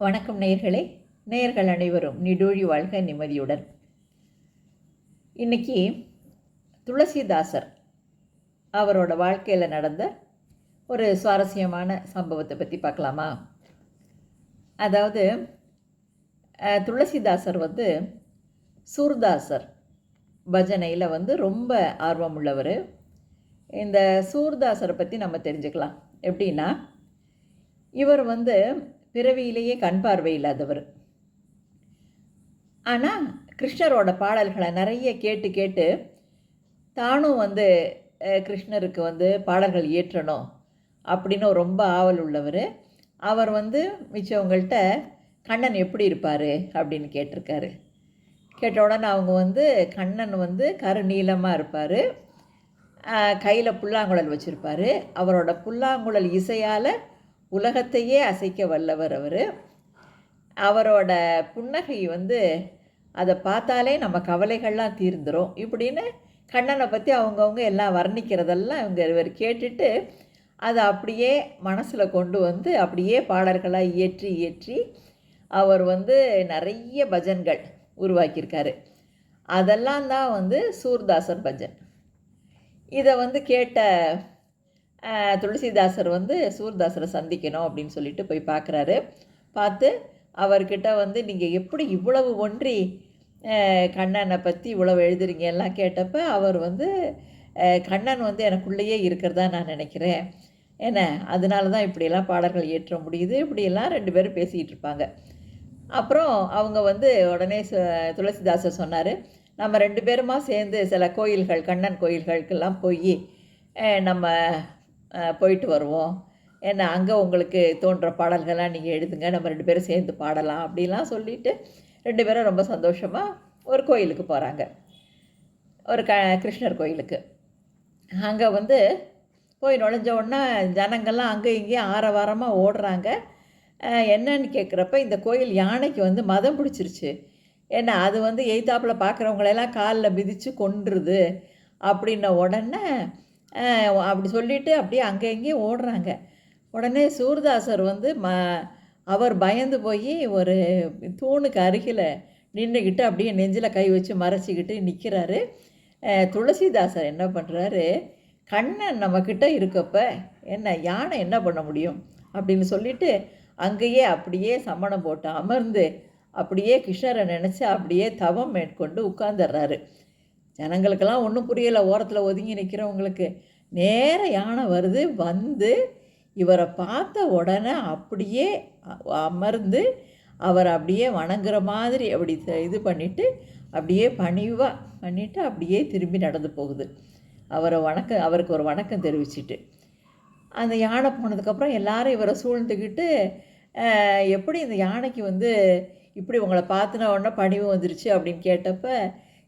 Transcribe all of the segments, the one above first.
வணக்கம் நேயர்களே நேயர்கள் அனைவரும் நிடூழி வாழ்க நிம்மதியுடன். இன்னைக்கு துளசிதாசர் அவரோட வாழ்க்கையில் நடந்த ஒரு சுவாரஸ்யமான சம்பவத்தை பற்றி பார்க்கலாமா? அதாவது துளசிதாசர் வந்து சூர்தாசர் பஜனையில் வந்து ரொம்ப ஆர்வம் உள்ளவர். இந்த சூர்தாசரை பற்றி நம்ம தெரிஞ்சுக்கலாம். எப்படின்னா இவர் வந்து பிறவியிலேயே கண் பார்வை இல்லாதவர். ஆனால் கிருஷ்ணரோட பாடல்களை நிறைய கேட்டு கேட்டு தானும் வந்து கிருஷ்ணருக்கு வந்து பாடல்கள் இயற்றணும் அப்படின்னு ரொம்ப ஆவல் உள்ளவர். அவர் வந்து மிச்சவங்கள்ட்ட கண்ணன் எப்படி இருப்பார்? அப்படின்னு கேட்டிருக்காரு. கேட்ட உடனே அவங்க வந்து கண்ணன் வந்து கருநீளமாக இருப்பார். கையில் புல்லாங்குழல் வச்சுருப்பார். அவரோட புல்லாங்குழல் இசையால் உலகத்தையே அசைக்க வல்லவர் அவர். அவரோட புன்னகை வந்து அதை பார்த்தாலே நம்ம கவலைகள்லாம் தீர்ந்துரும். இப்படின்னு கண்ணனை பற்றி அவங்கவுங்க எல்லாம் வர்ணிக்கிறதெல்லாம் இவங்க இவர் கேட்டுட்டு அதை அப்படியே மனசில் கொண்டு வந்து அப்படியே பாடல்களாக இயற்றி இயற்றி அவர் வந்து நிறைய பஜன்கள் உருவாக்கியிருக்காரு. அதெல்லாம் தான் வந்து சூர்தாசர் பஜன். இதை வந்து கேட்ட துளசிதாசர் வந்து சூர்தாசரை சந்திக்கணும் அப்படின்னு சொல்லிட்டு போய் பார்க்குறாரு. பார்த்து அவர்கிட்ட வந்து நீங்கள் எப்படி இவ்வளவு ஒன்றி கண்ணனை பற்றி இவ்வளவு எழுதுறீங்க? எல்லாம் கேட்டப்ப அவர் வந்து கண்ணன் வந்து எனக்குள்ளேயே இருக்கிறதா நான் நினைக்கிறேன். என்ன அதனால தான் இப்படியெல்லாம் பாடல்கள் இயற்ற முடியுது. இப்படியெல்லாம் ரெண்டு பேரும் பேசிகிட்டு இருப்பாங்க. அப்புறம் அவங்க வந்து உடனே துளசிதாசர் சொன்னார் நம்ம ரெண்டு பேருமா சேர்ந்து சில கோயில்கள் கண்ணன் கோயில்களுக்கெல்லாம் போய் நம்ம போயிட்டு வருவோம். ஏன்னா அங்கே உங்களுக்கு தோன்ற பாடல்கள்லாம் நீங்கள் எழுதுங்க நம்ம ரெண்டு பேரும் சேர்ந்து பாடலாம் அப்படிலாம் சொல்லிட்டு ரெண்டு பேரும் ரொம்ப சந்தோஷமாக ஒரு கோயிலுக்கு போகிறாங்க ஒரு க கிருஷ்ணர் கோயிலுக்கு. அங்கே வந்து போய் நுழைஞ்ச உடனே ஜனங்கள்லாம் அங்கே இங்கேயும் ஆரவாரமாக ஓடுறாங்க. என்னன்னு கேட்குறப்ப இந்த கோயில் யானைக்கு வந்து மதம் பிடிச்சிருச்சு. ஏன்னா அது வந்து எய்தாப்பில் பார்க்குறவங்களெல்லாம் காலில் மிதித்து கொன்றுது. அப்படின்ன உடனே அப்படி சொல்லிட்டு அப்படியே அங்கே இங்கேயும் ஓடுறாங்க. உடனே சூர்தாசர் வந்து ம அவர் பயந்து போய் ஒரு தூணுக்கு அருகில் நின்றுக்கிட்டு அப்படியே நெஞ்சில் கை வச்சு மறைச்சிக்கிட்டு நிற்கிறாரு துளசிதாசர் என்ன பண்ணுறாரு கண்ணன் நம்மக்கிட்ட இருக்கப்ப என்ன யானை என்ன பண்ண முடியும்? அப்படின்னு சொல்லிட்டு அங்கேயே அப்படியே சம்மணம் போட்டு அமர்ந்து அப்படியே கிருஷ்ணரை நினச்சி அப்படியே தவம் மேற்கொண்டு உட்கார்ந்துடுறாரு. ஜனங்களுக்கெல்லாம் ஒன்றும் புரியலை. ஓரத்தில் ஒதுங்கி நிற்கிறவங்களுக்கு நேர யானை வருது வந்து இவரை பார்த்த உடனே அப்படியே அமர்ந்து அவர் அப்படியே வணங்குற மாதிரி அப்படி இது பண்ணிவிட்டு அப்படியே பணிவாக பண்ணிவிட்டு அப்படியே திரும்பி நடந்து போகுது. அவரை வணக்கம் அவருக்கு ஒரு வணக்கம் தெரிவிச்சிட்டு. அந்த யானை போனதுக்கப்புறம் எல்லாரும் இவரை சூழ்ந்துக்கிட்டு எப்படி இந்த யானைக்கு வந்து இப்படி உங்களை பார்த்துன உடனே பணிவு வந்துருச்சு? அப்படின்னு கேட்டப்போ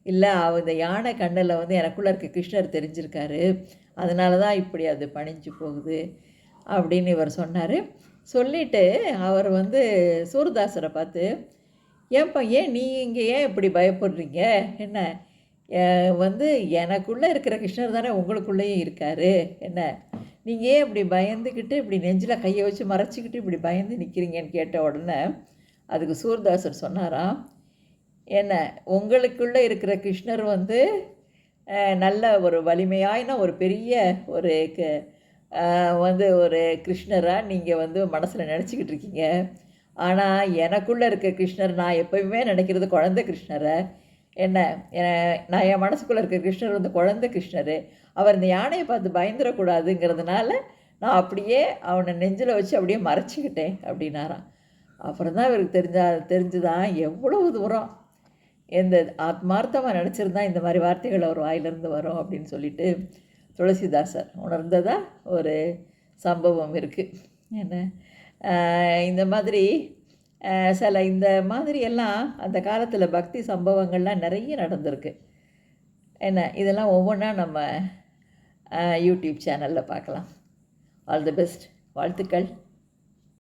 இல்லை அவ இந்த யானை கண்ணில் வந்து எனக்குள்ளே இருக்க கிருஷ்ணர் தெரிஞ்சிருக்காரு. அதனால தான் இப்படி அது பணிஞ்சு போகுது அப்படின்னு இவர் சொன்னார். சொல்லிட்டு அவர் வந்து சூர்தாசரை பார்த்து ஏன்பா ஏன் நீ இங்கே ஏன் இப்படி பயப்படுறீங்க? என்ன வந்து எனக்குள்ளே இருக்கிற கிருஷ்ணர் தானே உங்களுக்குள்ளேயும் இருக்கார். என்ன நீங்கள் ஏன் இப்படி பயந்துக்கிட்டு இப்படி நெஞ்சில் கையை வச்சு மறைச்சிக்கிட்டு இப்படி பயந்து நிற்கிறீங்கன்னு கேட்ட உடனே அதுக்கு சூர்தாசர் சொன்னாராம் என்ன உங்களுக்குள்ளே இருக்கிற கிருஷ்ணர் வந்து நல்ல ஒரு வலிமையாயின ஒரு பெரிய ஒரு க- வந்து ஒரு கிருஷ்ணராக நீங்கள் வந்து மனசில் நினச்சிக்கிட்டு இருக்கீங்க. ஆனால் எனக்குள்ளே இருக்க கிருஷ்ணர் நான் எப்போயுமே நினைக்கிறது குழந்த கிருஷ்ணரை. என்ன நான் என் மனசுக்குள்ளே இருக்க கிருஷ்ணர் வந்து குழந்த கிருஷ்ணர். அவர் இந்த யானையை பார்த்து பயந்துடக்கூடாதுங்கிறதுனால நான் அப்படியே அவனை நெஞ்சில் வச்சு அப்படியே மறைச்சிக்கிட்டேன் அப்படின்னாராம். அப்புறம் தான் இவருக்கு தெரிஞ்சா தெரிஞ்சுதான் எவ்வளவு தூரம் எந்த ஆத்மார்த்தமாக நினச்சிருந்தா இந்த மாதிரி வார்த்தைகள் அவர் வாயிலிருந்து வரும் அப்படின்னு சொல்லிட்டு துளசிதாசர் உணர்ந்ததாக ஒரு சம்பவம் இருக்குது என்ன? இந்த மாதிரி சில இந்த மாதிரி எல்லாம் அந்த காலத்தில் பக்தி சம்பவங்கள்லாம் நிறைய நடந்திருக்கு. என்ன? இதெல்லாம் ஒவ்வொன்றா நம்ம யூடியூப் சேனலில் பார்க்கலாம். All the best. வாழ்த்துக்கள்.